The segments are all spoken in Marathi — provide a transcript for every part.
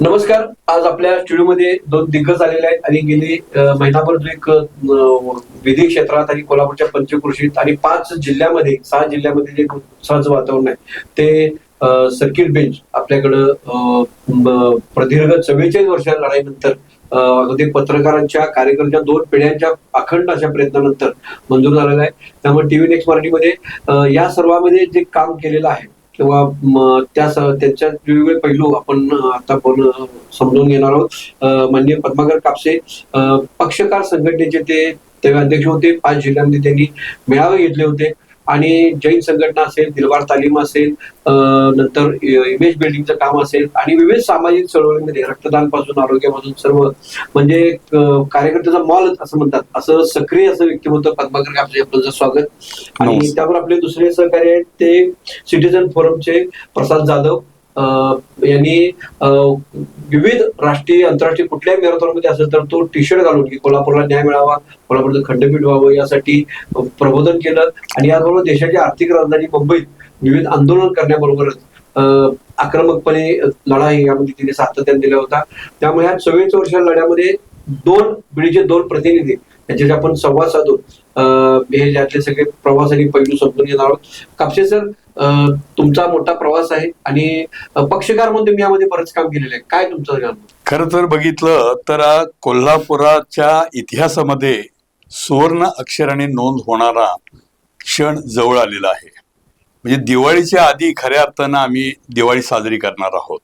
नमस्कार. आज आपल्या स्टुडिओमध्ये दोन दिग्गज आलेले आहेत आणि गेले महिनाभर जो एक विधी क्षेत्रात आणि कोल्हापूरच्या पंचकृषीत आणि पाच जिल्ह्यामध्ये सहा जिल्ह्यामध्ये जे उत्साहाचं वातावरण आहे ते सर्किट बेंच आपल्याकडं प्रदीर्घ चव्वेचाळीस वर्षाच्या लढाईनंतर अगदी पत्रकारांच्या कार्यकर्त्यांच्या दोन पिढ्यांच्या अखंड अशा प्रयत्नानंतर मंजूर झालेला आहे. त्यामुळे टीव्ही नेक्स्ट मराठीमध्ये या सर्वांमध्ये जे काम केलेलं आहे किंवा त्या त्यांच्या वेगवेगळे पैलू आपण आता पण समजून घेणार आहोत. म्हणजे माननीय पद्माकर कापसे पक्षकार संघटनेचे ते तेव्हा अध्यक्ष होते. पाच जिल्ह्यांमध्ये त्यांनी मेळावे घेतले होते. आणि जैन संघटना असेल दिलबार तालीम असेल नंतर इमेज बिल्डिंगचं काम असेल आणि विविध सामाजिक चळवळीमध्ये रक्तदानपासून आरोग्यापासून सर्व म्हणजे कार्यकर्त्याचा मॉल असं म्हणतात. असं सक्रिय असं व्यक्तिमत्व पद्माकर कापसे आपलं स्वागत. आणि. त्यावर आपले दुसरे सहकारी आहेत ते सिटीजन फोरमचे प्रसाद जाधव. यांनी विविध राष्ट्रीय आंतरराष्ट्रीय कुठल्याही मॅरेथॉनमध्ये असेल तर तो टी शर्ट घालून की कोल्हापूरला न्याय मिळावा कोल्हापूरचं खंडपीठ व्हावं यासाठी प्रबोधन केलं. आणि याबरोबर देशाची आर्थिक राजधानी मुंबईत विविध आंदोलन करण्याबरोबरच अं, आक्रमकपणे लढाई यामध्ये तिने सातत्याने दिला होता त्यामुळे ह्या चोवीस वर्ष लढ्यामध्ये दोन पिढीचे दोन प्रतिनिधी यांच्याशी आपण संवाद साधून हे ज्यातले सगळे प्रवास आणि पैलू समजून घेणार आहोत. कापसे सर तुमचा मोठा प्रवास आहे आणि पक्षकार म्हणून तुम्ही यामध्ये बरंच काम केलेलं आहे. काय तुमचं खर खरं तर बघितलं तर कोल्हापुराच्या इतिहासामध्ये सुवर्ण अक्षराने नोंद होणारा क्षण जवळ आलेला आहे. म्हणजे दिवाळीच्या आधी खऱ्या अर्थानं आम्ही दिवाळी साजरी करणार आहोत.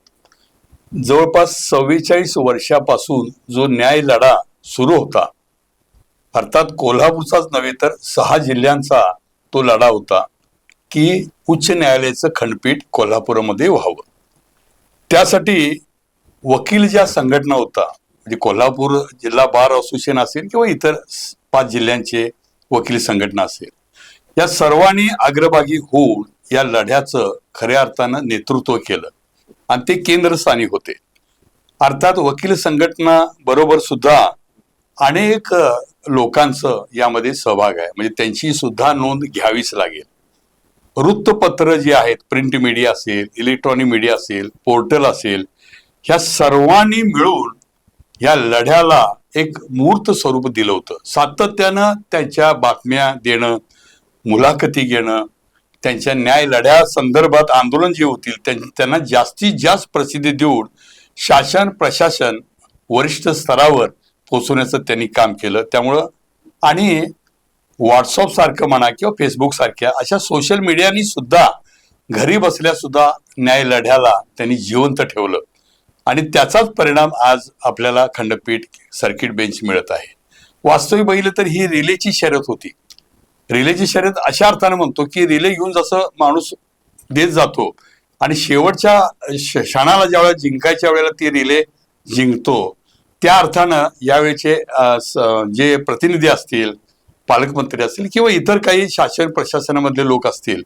जवळपास चव्वेचाळीस वर्षापासून जो न्याय लढा सुरू होता अर्थात कोल्हापूरचाच नव्हे तर सहा जिल्ह्यांचा तो लढा होता. की उच्च न्यायालयाचं खंडपीठ कोल्हापूरमध्ये व्हावं. त्यासाठी वकील ज्या संघटना होता म्हणजे कोल्हापूर जिल्हा बार असोसिएशन असेल किंवा इतर पाच जिल्ह्यांचे वकील संघटना असेल या सर्वांनी अग्रभागी होऊन या लढ्याचं खऱ्या अर्थानं नेतृत्व केलं. आणि ते केंद्रस्थानी होते. अर्थात वकील संघटना बरोबर सुद्धा अनेक लोकांचं यामध्ये सहभाग आहे. म्हणजे त्यांची सुद्धा नोंद घ्यावीच लागेल. वृत्तपत्र जी आहेत प्रिंट मीडिया असेल इलेक्ट्रॉनिक मीडिया असेल पोर्टल असेल ह्या सर्वांनी मिळून या लढ्याला एक मूर्त स्वरूप दिलं होतं. सातत्यानं त्यांच्या बातम्या देणं मुलाखती घेणं त्यांच्या न्याय लढ्या संदर्भात आंदोलन जे होतील त्यां- त्यांना जास्तीत जास्त प्रसिद्धी देऊन शासन प्रशासन वरिष्ठ स्तरावर पोहोचवण्याचं त्यांनी काम केलं. त्यामुळं आणि व्हॉट्सअप सारखं म्हणा किंवा फेसबुक सारख्या अशा सोशल मीडियानी सुद्धा घरी बसल्या सुद्धा न्याय लढ्याला त्यांनी जिवंत ठेवलं. आणि त्याचाच परिणाम आज आपल्याला खंडपीठ सर्किट बेंच मिळत आहे. वास्तविक बघितलं तर ही रिलेची शर्यत होती. रिलेची शर्यत अशा अर्थाने म्हणतो की रिले घेऊन जसं माणूस देत जातो आणि शेवटच्या श- क्षणाला ज्या वेळेला जिंकायच्या वेळेला ती रिले जिंकतो त्या अर्थानं यावेळेचे जे प्रतिनिधी असतील पालकमंत्री असतील किंवा इतर काही शासन प्रशासनामधले लोक असतील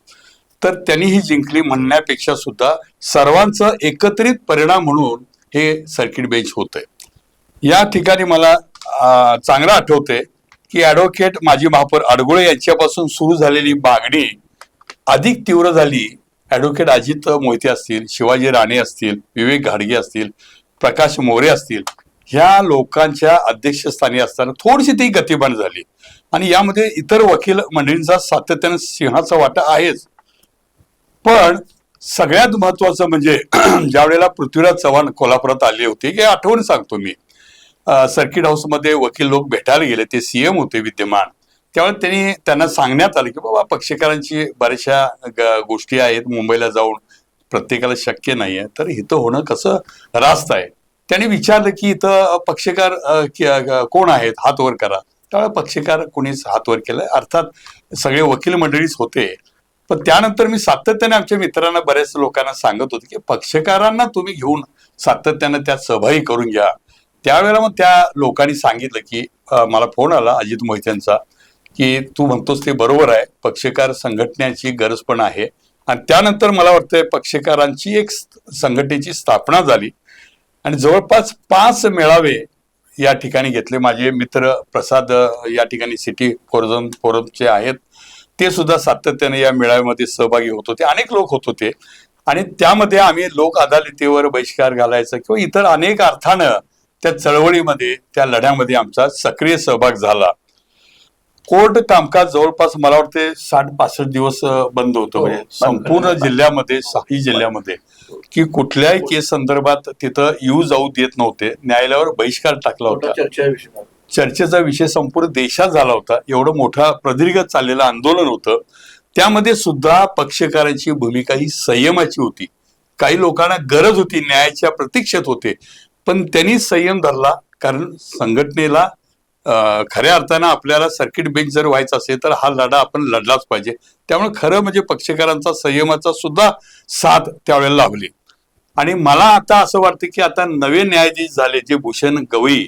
तर त्यांनी ही जिंकली म्हणण्यापेक्षा सुद्धा सर्वांचं एकत्रित परिणाम म्हणून हे सर्किट बेंच होतंय. या ठिकाणी मला चांगलं आठवते की ॲडव्होकेट माजी महापौर अडगुळे यांच्यापासून सुरू झालेली मागणी अधिक तीव्र झाली. ॲडव्होकेट अजित मोहिते असतील शिवाजी राणे असतील विवेक घाडगे असतील प्रकाश मोरे असतील ह्या लोकांच्या अध्यक्षस्थानी असताना थोडीशी ती गतिमान झाली. आणि यामध्ये इतर वकील मंडळींचा सातत्यानं सिंहाचा वाटा आहेच. पण सगळ्यात महत्वाचं म्हणजे ज्या वेळेला पृथ्वीराज चव्हाण कोल्हापुरात आले होते की आठवण सांगतो मी. सर्किट हाऊसमध्ये वकील लोक भेटायला गेले ते सीएम होते विद्यमान. त्यामुळे त्यांनी त्यांना सांगण्यात आलं की बाबा पक्षकारांची बऱ्याचशा ग- गोष्टी आहेत मुंबईला जाऊन प्रत्येकाला शक्य नाही आहे तर इथं होणं कसं रास्त आहे? त्यांनी विचारलं की इथं पक्षकार कोण आहेत? हात वर करा. त्यावेळेला पक्षकार कोणीच हात वर केलं अर्थात सगळे वकील मंडळीच होते. पण त्यानंतर मी सातत्याने आमच्या मित्रांना बऱ्याच लोकांना सांगत होते की पक्षकारांना तुम्ही घेऊन सातत्यानं त्यात सहभागी करून घ्या. त्यावेळेला मग त्या लोकांनी सांगितलं की मला फोन आला अजित मोहित्यांचा की तू म्हणतोस ते बरोबर आहे. पक्षकार संघटनेची गरज पण आहे. आणि त्यानंतर मला वाटतंय पक्षकारांची एक संघटनेची स्थापना झाली. आणि जवळपास पाच मेळावे या ठिकाणी घेतले. माझे मित्र प्रसाद या ठिकाणी सिटी फोरम फोरमचे आहेत. ते सुद्धा सातत्याने या मेळाव्यामध्ये सहभागी होत होते. अनेक लोक होत होते. आणि त्यामध्ये आम्ही लोक अदालतीवर बहिष्कार घालायचा किंवा इतर अनेक अर्थानं त्या चळवळीमध्ये त्या लढ्यामध्ये आमचा सक्रिय सहभाग झाला. कोर्ट कामकाज जवळपास मला वाटते साठ पासष्ट दिवस बंद होतं. हो, म्हणजे. संपूर्ण जिल्ह्यामध्ये साही जिल्ह्यामध्ये की कुठल्याही केस संदर्भात तिथं येऊ जाऊ देत नव्हते. न्यायालयावर बहिष्कार टाकला होता. चर्चेचा विषय संपूर्ण देशात झाला होता. एवढं मोठा प्रदीर्घ चाललेलं आंदोलन होतं. त्यामध्ये सुद्धा पक्षकारांची भूमिका ही संयमाची होती. काही लोकांना गरज होती न्यायाच्या प्रतीक्षेत होते. पण त्यांनी संयम धरला कारण संघटनेला खऱ्या अर्थानं आपल्याला सर्किट बेंच जर व्हायचं असेल तर हा लढा आपण लढलाच पाहिजे. त्यामुळे खरं म्हणजे पक्षकारांचा संयमाचा सुद्धा साथ त्यावेळेला लाभली. आणि मला आता असं वाटतं की आता नवे न्यायाधीश झाले जे भूषण गवई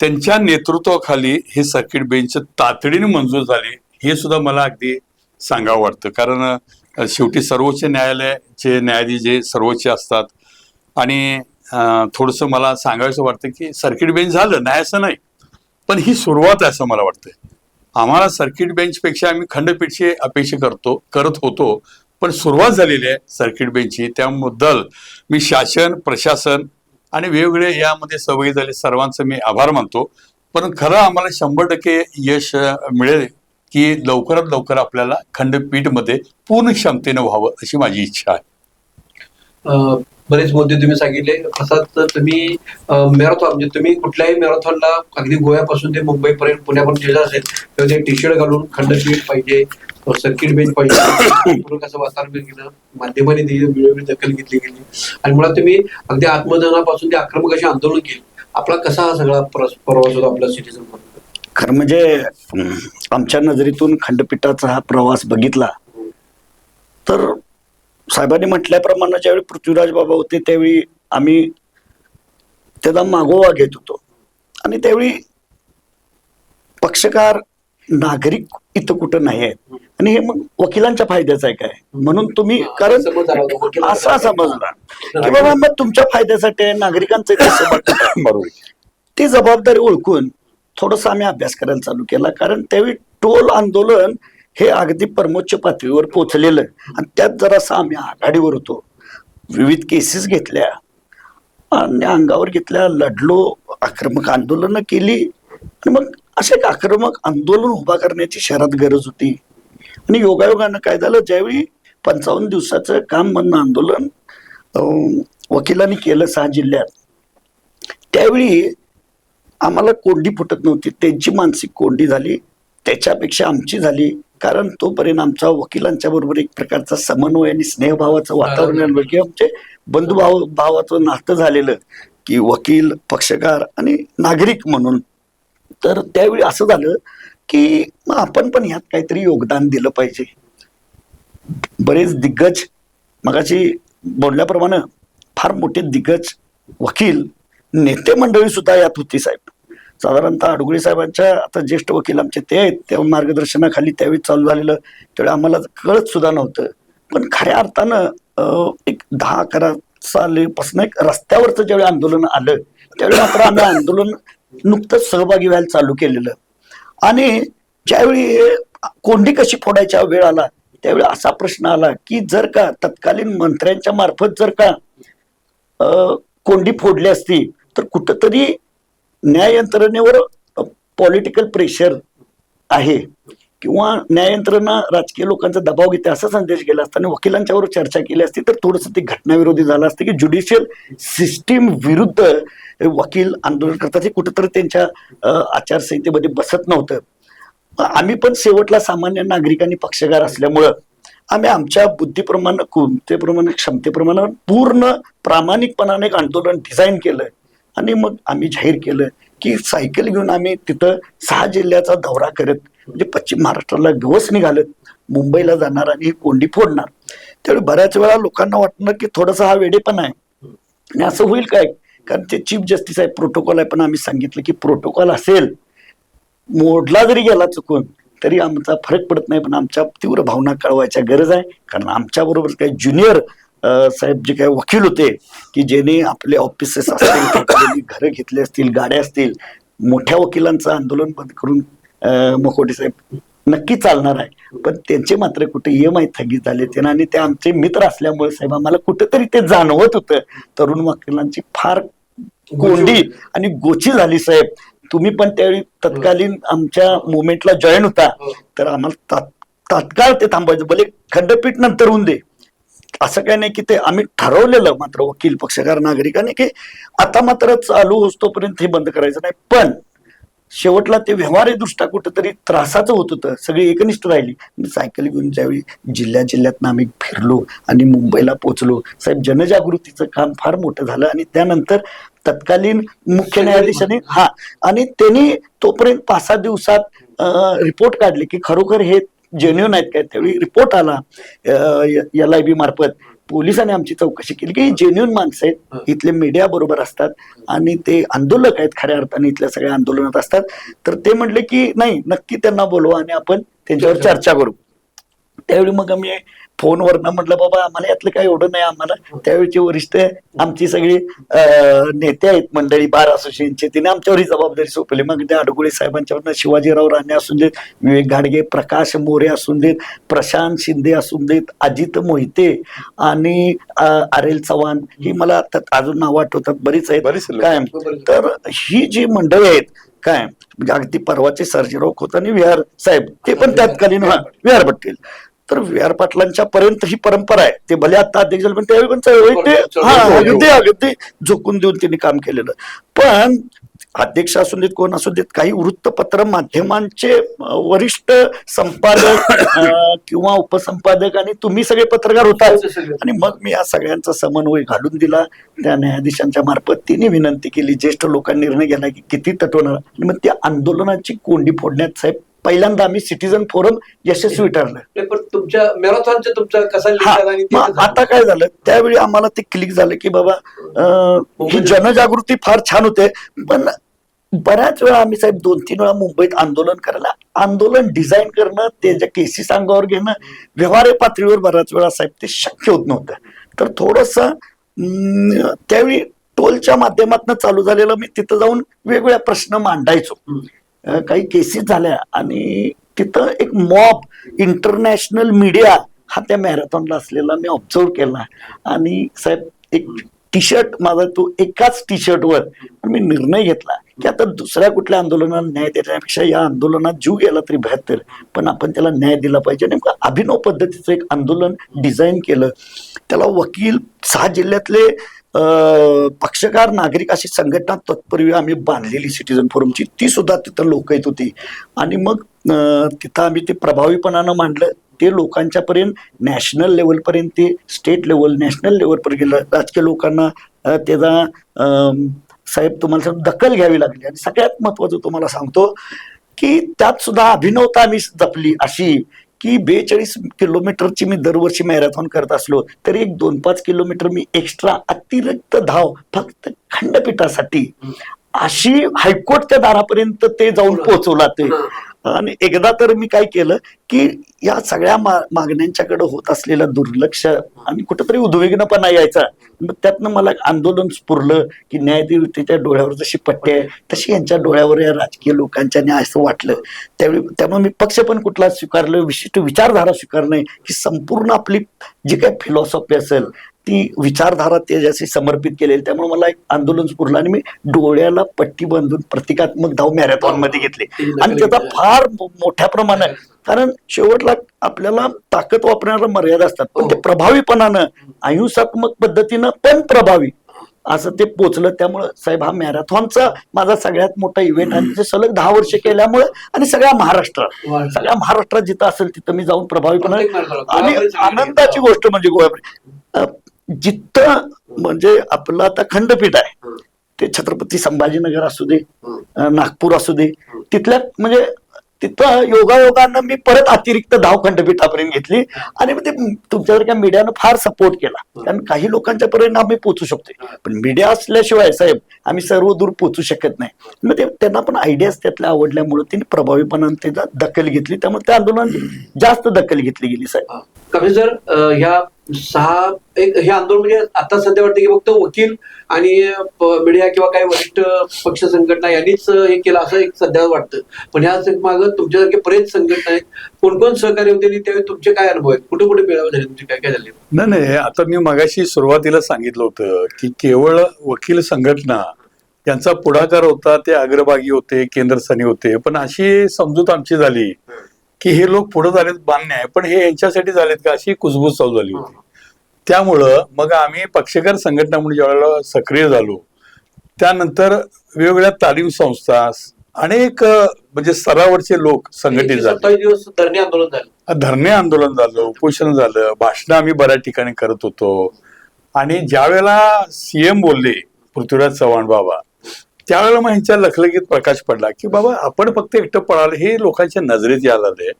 त्यांच्या नेतृत्वाखाली हे सर्किट बेंच तातडीने मंजूर झाले हे सुद्धा मला अगदी सांगावं वाटतं. कारण शेवटी सर्वोच्च न्यायालयाचे न्यायाधीश जे सर्वोच्च असतात. आणि थोडंसं मला सांगायचं वाटतं की सर्किट बेंच झालं नाही असं नाही. पण ही सुरुवात आहे असं मला वाटतंय. आम्हाला सर्किट बेंचपेक्षा आम्ही खंडपीठची अपेक्षा करतो करत होतो पण सुरुवात झालेली आहे सर्किट बेंचची त्याबद्दल मी शासन प्रशासन आणि वेगवेगळे यामध्ये सहभागी झाले सर्वांचं मी आभार मानतो. पण खरं आम्हाला शंभर टक्के यश मिळेल की लवकरात लवकर आपल्याला खंडपीठमध्ये पूर्ण क्षमतेनं व्हावं अशी माझी इच्छा आहे. बरेच मुद्दे तुम्ही सांगितले. तसाच तर तुम्ही मॅरेथॉन म्हणजे तुम्ही कुठल्याही मॅरेथॉनला अगदी गोव्यापासून ते मुंबईपर्यंत पुण्यापर्यंत जे असेल तेव्हा ते टी शर्ट घालून खंडपीठ पाहिजे सर्किट बेंच पाहिजे. कसं वातावरण केलं माध्यमांनी वेळोवेळी दखल घेतली गेली. आणि मुळात तुम्ही अगदी आत्मजनापासून ते आक्रमक असे आंदोलन केले. आपला कसा हा सगळा प्रवास होता आपला सिटीजन खरं म्हणजे आमच्या नजरेतून खंडपीठाचा हा प्रवास बघितला तर साहेबांनी म्हटल्याप्रमाणे ज्यावेळी पृथ्वीराज बाबा होते त्यावेळी आम्ही त्याचा मागोवा घेत होतो. आणि त्यावेळी पक्षकार नागरिक इथं कुठं नाही आहेत. आणि हे मग वकिलांच्या फायद्याचं आहे काय? म्हणून तुम्ही कारण असा समजला की बाबा मग तुमच्या फायद्यासाठी आहे, नागरिकांचं. बरोबर. ती जबाबदारी ओळखून थोडस आम्ही अभ्यास करायला चालू केला. कारण त्यावेळी टोल आंदोलन हे अगदी परमोच्च पातळीवर पोचलेलं. आणि त्यात जरासं आम्ही आघाडीवर होतो. विविध केसेस घेतल्या. आणि अंगावर घेतल्या लढलो आक्रमक आंदोलनं केली. आणि मग असे एक आक्रमक आंदोलन उभा करण्याची शहरात गरज होती. आणि योगायोगानं काय झालं? ज्यावेळी पंचावन्न दिवसाचं काम म्हणणं आंदोलन वकिलांनी केलं सहा जिल्ह्यात त्यावेळी आम्हाला कोंडी फुटत नव्हती. त्यांची मानसिक कोंडी झाली. त्याच्यापेक्षा आमची झाली. कारण तोपर्यंत आमचा वकिलांच्या बरोबर एक प्रकारचा समन्वय आणि स्नेहभावाचं वातावरण किंवा आमचे बंधुभाव भावाचं नातं झालेलं की वकील पक्षकार आणि नागरिक म्हणून. तर त्यावेळी असं झालं की मग आपण पण ह्यात काहीतरी योगदान दिलं पाहिजे. बरेच दिग्गज मगाशी बोलल्याप्रमाणे फार मोठे दिग्गज वकील नेते मंडळी सुद्धा यात होती साहेब. साधारणतः अडगुळे साहेबांच्या आता ज्येष्ठ वकील आमचे ते आहेत त्या मार्गदर्शनाखाली त्यावेळी चालू झालेलं त्यावेळी आम्हाला कळत सुद्धा नव्हतं. पण खऱ्या अर्थानं एक दहा अकरा सालीपासून एक रस्त्यावरचं ज्यावेळी आंदोलन आलं त्यावेळी मात्र आम्ही आंदोलन नुकतंच सहभागी व्हायला चालू केलेलं. आणि ज्यावेळी कोंडी कशी फोडायच्या वेळ आला त्यावेळी असा प्रश्न आला की जर का तत्कालीन मंत्र्यांच्या मार्फत जर का कोंडी फोडली असती तर कुठंतरी न्याय यंत्रणेवर पॉलिटिकल प्रेशर आहे. किंवा न्याय यंत्रणा राजकीय लोकांचा दबाव घेते असा संदेश गेला असता आणि वकिलांच्यावर चर्चा केली असती तर थोडंसं ते घटनाविरोधी झालं असतं की ज्युडिशियल सिस्टीम विरुद्ध वकील आंदोलन करतात हे कुठंतरी त्यांच्या आचारसंहितेमध्ये बसत नव्हतं. आम्ही पण शेवटला सामान्य नागरिकांनी पक्षकार असल्यामुळं आम्ही आमच्या बुद्धीप्रमाणे कोणतेप्रमाणे क्षमतेप्रमाणे पूर्ण प्रामाणिकपणाने एक आंदोलन डिझाईन केलं. आणि मग आम्ही जाहीर केलं की सायकल घेऊन आम्ही तिथं सहा जिल्ह्याचा दौरा करत म्हणजे पश्चिम महाराष्ट्राला दिवस निघालत मुंबईला जाणार आणि कोंडी फोडणार. त्यावेळी बऱ्याच वेळा लोकांना वाटणार की थोडासा हा वेडेपण आहे. आणि असं होईल काय? कारण ते चीफ जस्टिस आहे प्रोटोकॉल आहे पण आम्ही सांगितलं की प्रोटोकॉल असेल मोडला जरी गेला चुकून तरी आमचा फरक पडत नाही पण आमच्या तीव्र भावना कळवायच्या गरज आहे. कारण आमच्याबरोबर काही ज्युनियर साहेब जे काही वकील होते की ज्याने आपले ऑफिसेस असतील घरं घेतले असतील गाड्या असतील मोठ्या वकिलांचं आंदोलन बंद करून अं, मकोटे साहेब नक्की चालणार आहे. पण त्यांचे मात्र कुठे एम आय थकीत झाले ते आणि ते आमचे मित्र असल्यामुळे साहेब आम्हाला कुठेतरी ते जाणवत होतं. तरुण वकिलांची फार कोंडी आणि गोची झाली साहेब. तुम्ही पण त्यावेळी तत्कालीन आमच्या मुवमेंटला जॉईन होता. तर आम्हाला तात्काळ ते थांबायचं भले खंडपीठ नंतर होऊन दे. असं काय नाही की ते आम्ही ठरवलेलं मात्र वकील पक्षकार नागरिकांनी की आता मात्र चालू होतोपर्यंत हे बंद करायचं नाही. पण शेवटला ते व्यवहारी दृष्ट्या कुठेतरी त्रासाचं होत होतं. सगळी एकनिष्ठ राहिली. मी सायकल घेऊन ज्यावेळी जिल्ह्या जिल्ह्यात आम्ही फिरलो आणि मुंबईला पोहोचलो साहेब जनजागृतीचं काम फार मोठं झालं आणि त्यानंतर तत्कालीन मुख्य न्यायाधीशाने हा आणि त्यांनी तोपर्यंत पाच सहा दिवसात रिपोर्ट काढले की खरोखर हे जेन्युन आहेत काय? त्यावेळी रिपोर्ट आला एल आय बी मार्फत. पोलिसांनी आमची चौकशी केली. की जेन्युन माणसं आहेत इथले मीडिया बरोबर असतात आणि ते आंदोलक आहेत खऱ्या अर्थाने इथल्या सगळ्या आंदोलनात असतात. तर ते म्हणले की नाही नक्की त्यांना बोलवा आणि आपण त्यांच्यावर चर्चा करू. त्यावेळी मग आम्ही फोनवरनं म्हटलं बाबा आम्हाला यातलं काही एवढं नाही आम्हाला त्यावेळीचे वरिष्ठ आमची सगळी नेते आहेत मंडळी बार असोसिएशनचे तिने आमच्यावर ही जबाबदारी सोपवली. मग ते अडगुळे साहेबांच्यावरनं शिवाजीराव राणे असून देत विवेक घाडगे प्रकाश मोरे असून देत प्रशांत शिंदे असून देत अजित मोहिते आणि अं, आरेल चव्हाण ही मला आता अजून नावं आठवतात बरीच आहेत. बरीच लोकं. काय तर ही जी मंडळी आहेत काय म्हणजे अगदी परवाचे सर्जेराव खोत आणि विहार साहेब ते पण त्यातकालीन विहार पटेल. तर विहार पाटलांच्या पर्यंत ही परंपरा आहे. ते भले आता अध्यक्ष झाले पण त्यावेळी पण चळवळीत ते हा अगदी अगदी झोकून देऊन त्यांनी काम केलेलं. पण अध्यक्ष असून देत कोण असू देत काही वृत्तपत्र माध्यमांचे वरिष्ठ संपादक किंवा उपसंपादक आणि तुम्ही सगळे पत्रकार होता. आणि मग मी या सगळ्यांचा समन्वय घालून दिला. त्या न्यायाधीशांच्या मार्फत तिने विनंती केली ज्येष्ठ लोकांनी निर्णय घेतला की किती तटवणार आणि मग त्या आंदोलनाची कोंडी फोडण्यात साहेब पहिल्यांदा आम्ही सिटीजन फोरम यशस्वी ठरलं पण तुमच्या मॅरेथॉनचं तुमचा कसा आता काय झालं? त्यावेळी आम्हाला ते क्लिक झालं की बाबा ही जनजागृती फार छान होते पण बऱ्याच वेळा आम्ही साहेब दोन तीन वेळा मुंबईत आंदोलन करायला आंदोलन डिझाईन करणं त्याच्या केसीस अंगावर घेणं व्यवहार्य पातळीवर बऱ्याच वेळा साहेब ते शक्य होत नव्हतं. तर थोडस त्यावेळी टोलच्या माध्यमातून चालू झालेलं मी तिथं जाऊन वेगवेगळ्या प्रश्न मांडायचो. काही केसेस झाल्या आणि तिथं एक मॉब इंटरनॅशनल मीडिया हा त्या मॅरेथॉनला असलेला मी ऑब्झर्व केला. आणि साहेब एक टी शर्ट माझा तो एकाच टी शर्टवर मी निर्णय घेतला की आता दुसऱ्या कुठल्या आंदोलनाला न्याय देण्यापेक्षा या आंदोलनात जीव गेला तरी बेहतर पण आपण त्याला न्याय दिला पाहिजे. नेमकं अभिनव पद्धतीचं एक आंदोलन डिझाईन केलं. त्याला वकील सहा जिल्ह्यातले पक्षकार नागरिक अशी संघटना तत्पूर्वी आम्ही बांधलेली सिटीजन फोरमची ती सुद्धा तिथं लोक येत होती. आणि मग तिथं आम्ही ते प्रभावीपणानं मांडलं. ते लोकांच्यापर्यंत नॅशनल लेवलपर्यंत ते स्टेट लेवल नॅशनल लेवलपर्यंत गेलं. राजकीय लोकांना त्याचा साहेब तुम्हाला दखल घ्यावी लागली. आणि सगळ्यात महत्वाचं तुम्हाला सांगतो की त्यात सुद्धा अभिनवता आम्ही जपली अशी. की बेचाळीस किलोमीटरची मी दरवर्षी मॅरेथॉन करत असलो तरी एक दोन पाच किलोमीटर मी एक्स्ट्रा अतिरिक्त धाव फक्त खंडपीठासाठी. अशी हायकोर्टच्या दारापर्यंत ते जाऊन पोहोचवला ते. आणि एकदा तर मी काय केलं की या सगळ्या मागण्यांच्याकडे होत असलेलं दुर्लक्ष आणि कुठेतरी उद्विग्नपणा यायचा. मग त्यातनं मला आंदोलन स्फुरलं की न्यायदेवतेच्या डोळ्यावर जशी पट्टी आहे तशी यांच्या डोळ्यावर या राजकीय लोकांच्या न्याय असं वाटलं. त्यावेळी त्यामुळे मी पक्ष पण कुठला स्वीकारलं विशिष्ट विचारधारा स्वीकारणे की संपूर्ण आपली जी काही फिलॉसॉफी असेल ती विचारधारा त्याच्याशी समर्पित केलेली त्यामुळे मला एक आंदोलन स्फुरलं आणि मी डोळ्याला पट्टी बांधून प्रतिकात्मक धाव मॅरेथॉनमध्ये घेतले आणि त्याचा फार मोठ्या प्रमाणात कारण शेवटला आपल्याला ताकद वापरण्याला मर्यादा असतात. पण ते प्रभावीपणानं अहिंसात्मक पद्धतीनं पण प्रभावी असं ते पोचलं. त्यामुळं साहेब हा मॅरेथॉनचा माझा सगळ्यात मोठा इव्हेंट आणि ते सलग दहा वर्ष केल्यामुळे आणि सगळ्या महाराष्ट्रात. सगळ्या महाराष्ट्रात जिथं असेल तिथं मी जाऊन प्रभावीपणे. आणि आनंदाची गोष्ट म्हणजे जिथं म्हणजे आपलं आता खंडपीठ आहे ते छत्रपती संभाजीनगर असू दे नागपूर असू दे तिथल्या म्हणजे तिथं योगायोगानं मी परत अतिरिक्त धाव खंडपीठापर्यंत घेतली आणि ते तुमच्यासारख्या मीडियानं फार सपोर्ट केला. कारण काही लोकांच्या पर्यंत आम्ही पोचू शकतो पण मीडिया असल्याशिवाय साहेब आम्ही सर्व दूर पोचू शकत नाही. मग ते त्यांना पण आयडियाज त्यातल्या आवडल्यामुळे त्यांनी प्रभावीपणाने त्याचा दखल घेतली. त्यामुळे त्या आंदोलन जास्त दखल घेतली गेली साहेब. कमी जर ह्या सहा एक हे आंदोलन म्हणजे आता सध्या वाटतं की फक्त वकील आणि मीडिया किंवा काही वरिष्ठ पक्ष संघटना यांनीच हे केलं असं एक सध्या वाटतं. पण ह्या मागं तुमच्यासारखे बरेच संघटना आहेत. कोण कोण सहकार्य होते आणि त्यावेळी तुमचे काय अनुभव आहेत? कुठे कुठे मिळावे झाले? तुमचे काय काय झाले? नाही नाही आता मी मगाशी सुरुवातीला सांगितलं होतं की केवळ वकील संघटना यांचा पुढाकार होता ते अग्रभागी होते केंद्रस्थानी होते. पण अशी समजूत आमची झाली की हे लोक पुढे झालेत मान्य आहे पण हे यांच्यासाठी झालेत का अशी कुजबूज चालू झाली होती. त्यामुळं मग आम्ही पक्षकार संघटना म्हणून ज्यावेळेला सक्रिय झालो त्यानंतर वेगवेगळ्या तालीम संस्था अनेक म्हणजे स्तरावरचे लोक संघटित झाले. धरणे आंदोलन झालं. धरणे आंदोलन झालं उपोषण झालं भाषणं आम्ही बऱ्याच ठिकाणी करत होतो. आणि ज्या वेळेला सीएम बोलले पृथ्वीराज चव्हाण बाबा त्यावेळेला मग ह्यांच्या लखलखीत प्रकाश पडला की बाबा आपण फक्त एकटं पळालं हे लोकांच्या नजरेत यायला लागले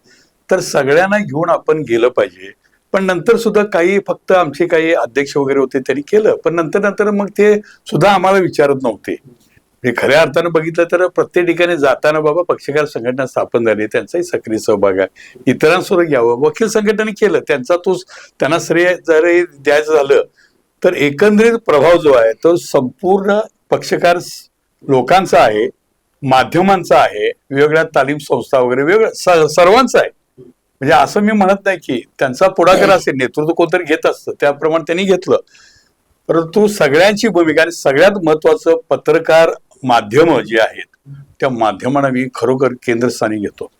तर सगळ्यांना घेऊन आपण गेलं पाहिजे. पण नंतर सुद्धा काही फक्त आमचे काही अध्यक्ष वगैरे होते त्यांनी केलं. पण नंतर नंतर मग ते सुद्धा आम्हाला विचारत नव्हते. हे खऱ्या अर्थानं बघितलं तर प्रत्येक ठिकाणी जाताना बाबा पक्षकार संघटना स्थापन झाली त्यांचाही सक्रिय सहभाग आहे. इतरांसोबत घ्यावं वकील संघटनेने केलं त्यांचा तो त्यांना श्रेय जर द्यायचं झालं तर एकंदरीत प्रभाव जो आहे तो संपूर्ण पक्षकार लोकांचा आहे माध्यमांचा आहे वेगवेगळ्या तालीम संस्था वगैरे वेगळ्या सर्वांचा आहे. म्हणजे असं मी म्हणत नाही की त्यांचा पुढाकार असेल नेतृत्व कोणतरी घेत असतं त्याप्रमाणे त्यांनी घेतलं. परंतु सगळ्यांची भूमिका आणि सगळ्यात महत्वाचं पत्रकार माध्यम जे आहेत त्या माध्यमांना मी खरोखर केंद्रस्थानी घेतो.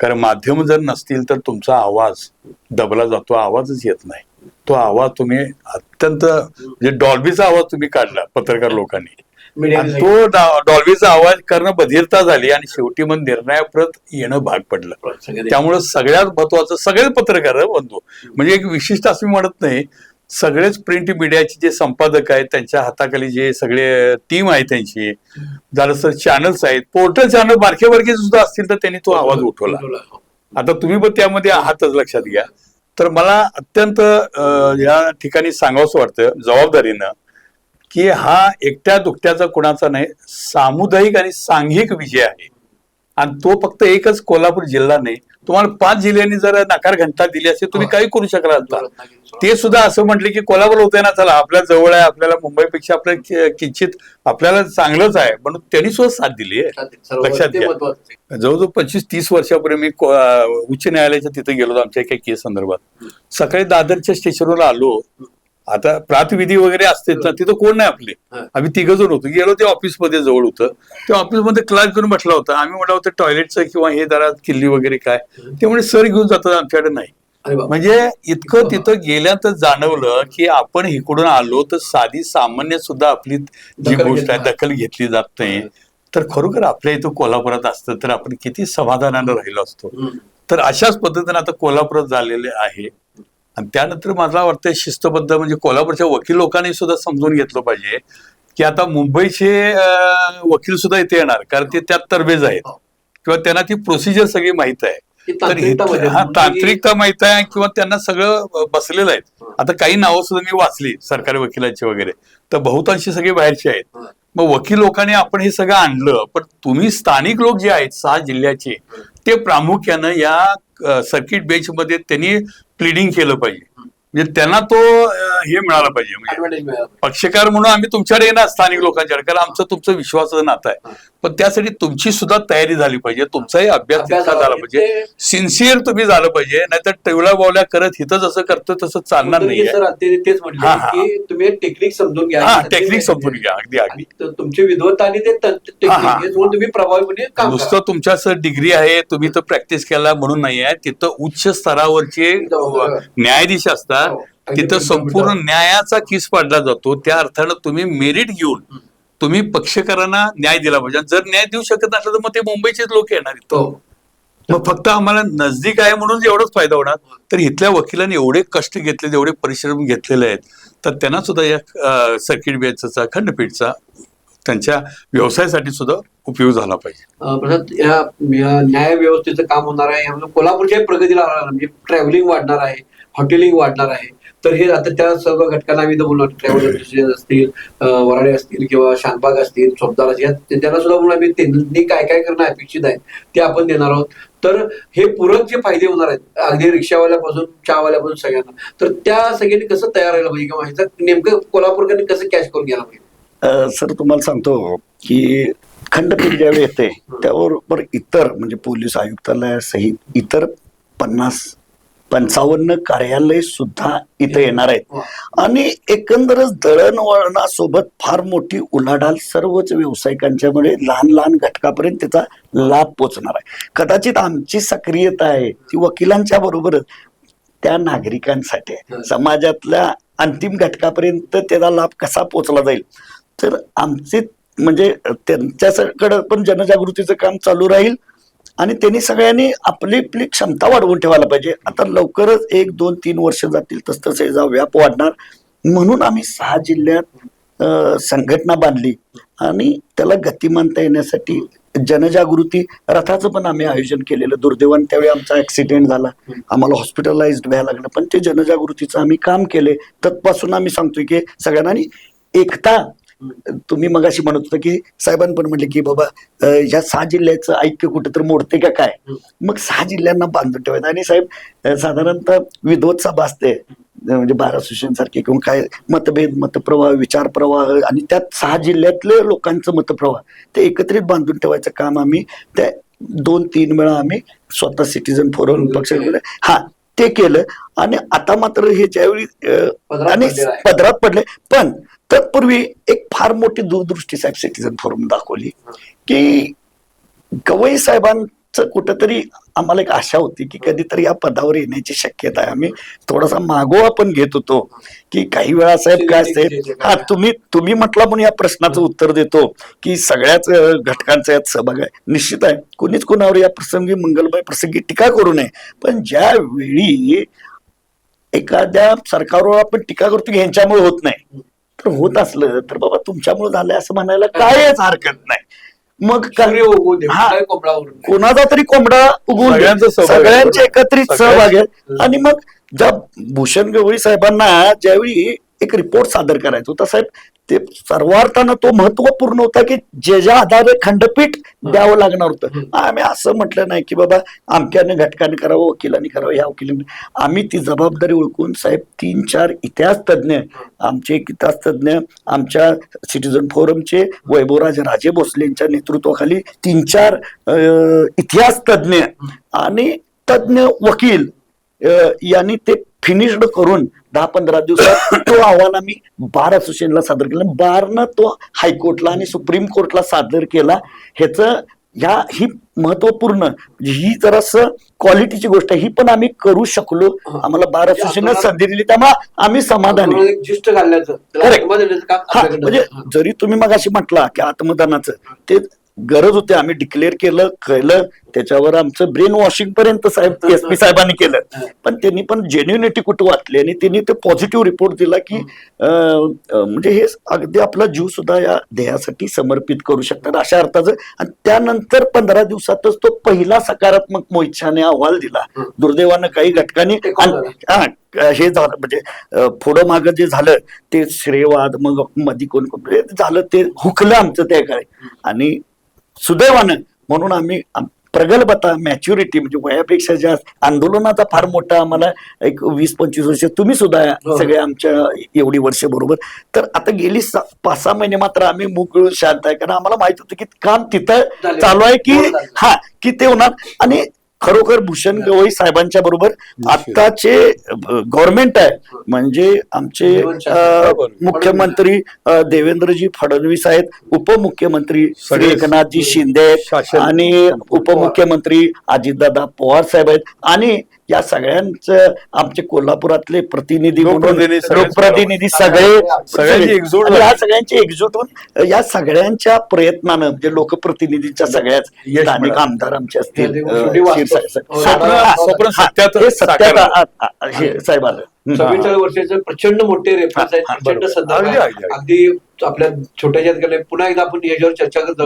कारण माध्यम जर नसतील तर तुमचा आवाज दबला जातो आवाजच येत नाही. तो आवाज तुम्ही अत्यंत म्हणजे डॉल्बीचा आवाज तुम्ही काढला पत्रकार लोकांनी. आणि मीडिया तो डॉ- डॉल्बीचा आवाज करणं बधिरता झाली आणि शेवटी मग निर्णयाप्रत येणं भाग पडलं. त्यामुळे सगळ्यात महत्वाचं सगळे पत्रकार हं बंधू. म्हणजे एक विशिष्ट असं मी म्हणत नाही सगळेच प्रिंट मीडियाचे जे संपादक आहेत त्यांच्या हाताखाली जे सगळे टीम आहे त्यांची झालं तर चॅनल्स आहेत पोर्टल चॅनल बारके बारके सुद्धा असतील तर त्यांनी तो आवाज उठवला. आता तुम्ही पण त्यामध्ये आहातच लक्षात घ्या. तर मला अत्यंत अं, या ठिकाणी सांगावंसं वाटतं जबाबदारीनं की हा एकट्या दुकट्याचा कुणाचा नाही सामुदायिक आणि सांघिक विजय आहे. आणि तो फक्त एकच कोल्हापूर जिल्हा नाही तुम्हाला पाच जिल्ह्यांनी जर नकार घंटा दिली असते तुम्ही काही करू शकला असता ते सुद्धा असं म्हटले की कोल्हापूर होते ना चला आपल्या जवळ आहे आपल्याला मुंबईपेक्षा आपल्या किंचित आपल्याला चांगलंच आहे म्हणून त्यांनी सुद्धा साथ दिली आहे. लक्षात घ्या. जवळजवळ पंचवीस तीस वर्षापूर्वी मी उच्च न्यायालयाच्या तिथे गेलो होतो आमच्या एका केस संदर्भात. सकाळी दादरच्या स्टेशनवर आलो. आता प्रातविधी वगैरे असते ना तिथं कोण नाही आपले. आम्ही तिघ जण होतो. गेलो ते ऑफिसमध्ये जवळ होतं. त्या ऑफिसमध्ये क्लास घेऊन बसला होता. आम्ही म्हटलं होतं टॉयलेटचं किंवा हे जरा किल्ली वगैरे काय? ते म्हणजे सर घेऊन जातात आमच्याकडे नाही. म्हणजे इतकं तिथं गेल्यानंतर जाणवलं की आपण इकडून आलो तर साधी सामान्य सुद्धा आपली जी गोष्ट आहे. दखल घेतली जात नाही. तर खरोखर आपल्या इथं कोल्हापुरात असतं तर आपण किती समाधानानं राहिलो असतो. तर अशाच पद्धतीने आता कोल्हापुरात झालेले आहे. आणि त्यानंतर मला वाटतं शिस्तबद्ध म्हणजे कोल्हापूरच्या वकील लोकांनी सुद्धा समजून घेतलं पाहिजे की आता मुंबईचे वकील सुद्धा इथे येणार कारण ते त्यात तरबेज आहेत. किंवा त्यांना ती प्रोसिजर सगळी माहीत आहे. तर इथं- हा तांत्रिकता माहीत आहे किंवा त्यांना सगळं बसलेलं आहे. आता काही नावं सुद्धा मी वाचली सरकारी वकिलांची वगैरे. तर बहुतांशी सगळे बाहेरचे आहेत. मग वकील लोकांनी आपण हे सगळं आणलं पण तुम्ही स्थानिक लोक जे आहेत सहा जिल्ह्याचे ते प्रामुख्यानं या सर्किट बेंच मध्ये त्यांनी प्लिडिंग केलं पाहिजे. म्हणजे त्यांना तो हे मिळाला पाहिजे. म्हणजे पक्षकार म्हणून आम्ही तुमच्याकडे येणार स्थानिक लोकांच्याकडे. कारण आमचं तुमचं विश्वासाचं नातं आहे. पण त्यासाठी तुमची सुद्धा तयारी झाली पाहिजे तुमचाही अभ्यास तितका झाला पाहिजे. सिन्सिअर तुम्ही झालं पाहिजे नाहीतर टेवल्या बावल्या करत हिथं जसं करतो तसं चालणार ते तेच. की तुम्ही टेक्निक समजून घ्या टेक्निक समजून घ्या अगदी अगदी तुमची विद्वत्ता आणि ते तुम्ही प्रभावीपणे काम नुसतं तुमच्या सर डिग्री आहे तुम्ही तर प्रॅक्टिस केला म्हणून नाही आहे तिथं उच्च स्तरावरचे. न्यायाधीश असतात हो. तिथं. संपूर्ण न्यायाचा किस पाडला जातो त्या अर्थानं तुम्ही मेरिट घेऊन तुम्ही पक्षकारांना न्याय दिला पाहिजे. आणि जर न्याय देऊ शकत नसलं तर मग ते मुंबईचेच लोक येणार इथं. हो. मग फक्त आम्हाला नजदीक आहे म्हणून एवढाच फायदा होणार. तर इथल्या वकिलांनी एवढे कष्ट घेतले एवढे परिश्रम घेतलेले आहेत. तर त्यांना सुद्धा या सर्किट बेंचचा खंडपीठचा त्यांच्या व्यवसायासाठी सुद्धा उपयोग झाला पाहिजे. या न्याय व्यवस्थेचं काम होणार आहे. कोल्हापूरच्या प्रगतीला. म्हणजे ट्रॅव्हलिंग वाढणार आहे हॉटेलिंग वाढणार आहे. तर हे आता त्या सर्व घटकांना आम्ही बोलणार ट्रॅव्हल असतील अं, वराडे असतील किंवा शानबाग असतील चोपदार असतील त्यांना सुद्धा बोलून आम्ही त्यांनी काय काय करणं अपेक्षित आहे ते आपण देणार आहोत. तर हे पूरक जे फायदे होणार आहेत अगदी रिक्षावाल्यापासून चहावाल्यापासून सगळ्यांना तर त्या सगळ्यांनी कसं तयार व्हायला पाहिजे किंवा ह्याचं नेमकं कोल्हापूरकरांनी कसं कॅश करून घ्यायला पाहिजे? सर तुम्हाला सांगतो की खंडपीठ ज्यावेळी येते त्याबरोबर इतर म्हणजे पोलीस आयुक्तालयासहित इतर पन्नास पंचावन्न कार्यालय सुद्धा इथे येणार. आहेत. आणि एकंदरच दळणवळणासोबत फार मोठी उलाढाल सर्वच व्यावसायिकांच्यामुळे लहान लहान घटकापर्यंत त्याचा लाभ पोचणार आहे. कदाचित आमची सक्रियता आहे ती वकिलांच्या बरोबरच त्या नागरिकांसाठी आहे. समाजातल्या अंतिम घटकापर्यंत त्याचा लाभ कसा पोचला जाईल? तर आमचे म्हणजे त्यांच्याकडे पण जनजागृतीचं काम चालू राहील. आणि त्यांनी सगळ्यांनी आपली आपली क्षमता वाढवून ठेवायला पाहिजे. आता लवकरच एक दोन तीन वर्ष जातील तस तसे जा व्याप वाढणार. म्हणून आम्ही सहा जिल्ह्यात संघटना बांधली. आणि त्याला गतिमानता येण्यासाठी जनजागृती रथाचं पण आम्ही आयोजन केलेलं. दुर्दैवान त्यावेळी आमचा ऍक्सिडेंट झाला. आम्हाला हॉस्पिटलाइज व्हायला लागलं. पण ते जनजागृतीचं आम्ही काम केले. तत्पासून आम्ही सांगतोय की सगळ्यांना आणि एकता तुम्ही मगाशी म्हणत होता की साहेबांनी पण म्हटले की बाबा ह्या सहा जिल्ह्याचं ऐक्य कुठं तर मोडते का काय? मग सहा जिल्ह्यांना बांधून ठेवायचं. आणि साहेब साधारणतः विधवत सभा असते. म्हणजे बारा सारखे किंवा काय मतभेद मतप्रवाह विचार प्रवाह आणि त्यात सहा जिल्ह्यातले लोकांचं मतप्रवाह. ते एकत्रित बांधून ठेवायचं काम आम्ही त्या दोन तीन वेळा आम्ही स्वतः सिटीजन फोरम पक्ष हा ते केलं. आणि आता मात्र हे ज्यावेळी आणि. पदरात पडले. पण तत्पूर्वी एक फार मोठी दूरदृष्टी साहेब सिटीजन फोरम दाखवली की गवई साहेबांचं कुठंतरी आम्हाला एक आशा होती की कधीतरी या पदावर येण्याची शक्यता आहे. आम्ही थोडासा मागोवा पण घेत होतो की काही वेळा साहेब काय असते हा तुम्ही तुम्ही म्हटला म्हणून या प्रश्नाचं उत्तर देतो की सगळ्याच घटकांचा यात सहभाग आहे. निश्चित आहे. कोणीच कोणावर या प्रसंगी मंगलमय प्रसंगी टीका करू नये. पण ज्या वेळी एखाद्या सरकारवर आपण टीका करतो की ह्यांच्यामुळे होत नाही तर होत असलं तर बाबा तुमच्यामुळे झालंय असं म्हणायला कायच हरकत नाही मग हा. काय. कोणाचा तरी कोंबडा उगवून. सगळ्यांचा सहभाग आहे. सगळ्यांचे एकत्रित सहभाग आहे आणि मग ज्या भूषण गवळी साहेबांना ज्यावेळी एक रिपोर्ट सादर करायचा होता साहेब ते सर्वार्थानं तो महत्त्वपूर्ण होता की जे ज्या आधारे खंडपीठ द्यावं लागणार होतं. आम्ही असं म्हटलं नाही की बाबा अमक्याने घटकाने करावं वकिलांनी करावं ह्या वकिलांनी आम्ही ती जबाबदारी ओळखून साहेब तीन चार इतिहास तज्ज्ञ आमचे एक इतिहास तज्ज्ञ आमच्या सिटीजन फोरमचे वैभवराज राजे भोसले यांच्या नेतृत्वाखाली तीन चार अं, इतिहास तज्ज्ञ आणि तज्ज्ञ वकील यांनी ते फिनिश्ड करून दहा पंधरा दिवसात तो अहवाल आम्ही बार असोसिएशनला सादर केला. बारनं तो हायकोर्टला आणि सुप्रीम कोर्टला सादर केला. ह्याच ह्या ही महत्त्वपूर्ण म्हणजे ही जरास क्वालिटीची गोष्ट आहे. ही पण आम्ही करू शकलो. आम्हाला बार असोसिएशनला संधी दिली. त्यामुळे आम्ही समाधानी. म्हणजे. जरी तुम्ही मग अशी म्हटला की आत्मदानाचं ते गरज होते. आम्ही डिक्लेअर केलं केलं त्याच्यावर आमचं ब्रेन वॉशिंग पर्यंत साहेब एस पी साहेबांनी केलं. पण त्यांनी पण जेन्युनिटी कुठं वाटली आणि त्यांनी ते पॉझिटिव्ह रिपोर्ट दिला की म्हणजे हे अगदी आपला जीव सुद्धा या ध्येयासाठी समर्पित करू शकतात अशा अर्थाचं. आणि त्यानंतर पंधरा दिवसातच तो पहिला सकारात्मक मोहित शहाने अहवाल दिला. दुर्दैवानं काही घटकांनी हा, हे झालं म्हणजे पुढं मागं जे झालं ते श्रेयवाद मग मधी कोण कोण झालं ते हुकलं आमचं त्या काळी. आणि सुदैवानं म्हणून आम्ही आम- प्रगल्भता मॅच्युरिटी म्हणजे वयापेक्षा जास्त आंदोलनाचा फार मोठा आम्हाला एक वीस पंचवीस वर्ष तुम्ही सुद्धा हो. सगळे आमच्या एवढी वर्ष बरोबर तर आता गेली पाच सहा महिने मात्र आम्ही मुक शांत आहे कारण आम्हाला माहीत होतं की काम तिथं. चालू आहे की झाले. हा की ते होणार आणि खरोखर भूषण गवई साहेबांच्या बरोबर आत्ताचे गव्हर्नमेंट आहे. म्हणजे आमचे. मुख्यमंत्री देवेंद्रजी फडणवीस आहेत. उपमुख्यमंत्री श्री एकनाथजी शिंदे. आणि उपमुख्यमंत्री अजितदादा पवार साहेब आहेत. आणि या सगळ्यांचं आमचे कोल्हापुरातले प्रतिनिधी लोकप्रतिनिधी सगळे- सगळ्यांची या. सगळ्यांची एकजूट होऊन या सगळ्यांच्या प्रयत्नानं म्हणजे लोकप्रतिनिधींच्या सगळ्याच स्थानिक. आमदार आमचे असतील हो, स्वप्न- स्वप्न सत्यात सत्यात साकार आ- आ- आ- साहेब आलं. हं. चव्वेचाळीस वर्षाचे प्रचंड मोठे रेफरन्स आहेत. प्रचंड अगदी आपल्या छोट्याच्या ठिकाणी पुन्हा एकदा आपण याच्यावर चर्चा करत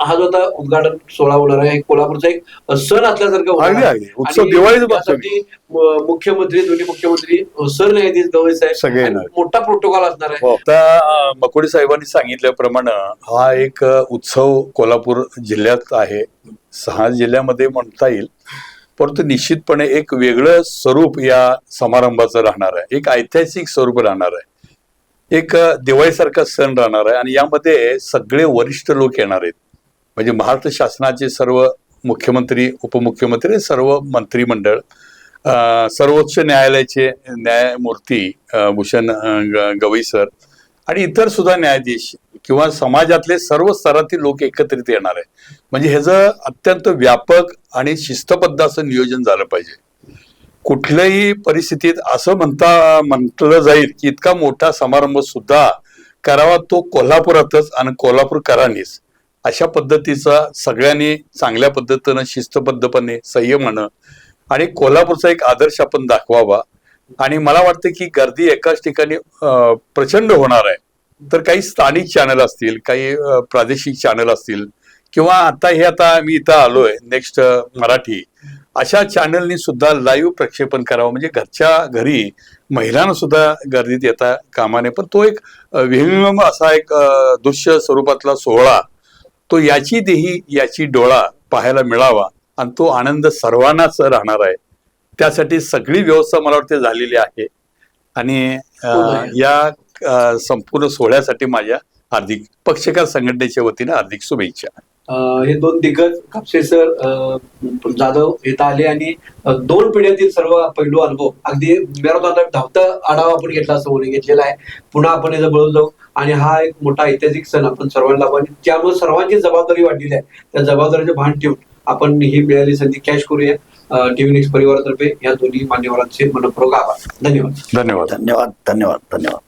हा जो आता उद्घाटन सोहळा होणार आहे कोल्हापूरचा एक सण असल्यासारखं मुख्यमंत्री दोन्ही मुख्यमंत्री सरन्यायाधीश गवई साहेब. मोठा प्रोटोकॉल असणार आहे. हो. आता मकोडी साहेबांनी सांगितल्याप्रमाणे हा एक उत्सव कोल्हापूर जिल्ह्यात आहे. सहा जिल्ह्यामध्ये म्हणता येईल. परंतु निश्चितपणे एक वेगळं स्वरूप या समारंभाचं राहणार आहे. एक ऐतिहासिक स्वरूप राहणार आहे. एक दिवाळीसारखा सण राहणार आहे आणि यामध्ये सगळे वरिष्ठ लोक येणार आहेत. म्हणजे महाराष्ट्र शासनाचे सर्व मुख्यमंत्री उपमुख्यमंत्री सर्व मंत्रिमंडळ सर्वोच्च न्यायालयाचे न्यायमूर्ती भूषण गवई सर आणि इतर सुद्धा न्यायाधीश किंवा समाजातले सर्व स्तरातील लोक एकत्रित येणार आहे म्हणजे ह्याचं अत्यंत व्यापक आणि शिस्तबद्ध असं नियोजन झालं पाहिजे. कुठल्याही परिस्थितीत असं म्हणता म्हटलं जाईल की इतका मोठा समारंभ सुद्धा करावा तो कोल्हापुरातच आणि कोल्हापूरकरांनीच अशा पद्धतीचा सगळ्यांनी चांगल्या पद्धतीनं शिस्तबद्धपणे संयमानं आणि कोल्हापूरचा एक आदर्श आपण दाखवावा. आणि मला वाटतं की गर्दी एकाच ठिकाणी प्रचंड होणार आहे. तर काही स्थानिक चॅनल असतील काही प्रादेशिक चॅनल असतील किंवा आता हे आता मी इथं आलोय नेक्स्ट मराठी. अशा चॅनलनी सुद्धा लाईव्ह प्रक्षेपण करावं. म्हणजे घरच्या घरी महिलांना सुद्धा गर्दीत येता कामाने पण तो एक विहिम असा एक दृश्य स्वरूपातला सोहळा तो याची देही याची डोळा पाहायला मिळावा आणि तो आनंद सर्वांनाच राहणार आहे. त्यासाठी सगळी व्यवस्था मला वाटते झालेली आहे. आणि या संपूर्ण सोहळ्यासाठी माझ्या हार्दिक पक्षकार संघटनेच्या वतीने हार्दिक शुभेच्छा. हे दोन दिग्गज कापसे सर जाधव इथं आले आणि दोन पिढ्यातील सर्व पैलू अनुभव. अगदी मॅरेथॉनचा धावता आढावा आपण घेतला असं घेतलेला आहे. पुन्हा आपण याचा बळून जाऊ. आणि हा एक मोठा ऐतिहासिक सण आपण सर्वांना लाभू. आणि त्यामुळे सर्वांची जबाबदारी वाढलेली आहे. त्या जबाबदारीचं भान ठेवून आपण ही मिळालेली संधी कॅश करूया. टीव्ही नेक्स्ट परिवारातर्फे या दोन्ही मान्यवरांचे मनपूर्वक आभार. धन्यवाद. धन्यवाद. धन्यवाद. धन्यवाद. धन्यवाद.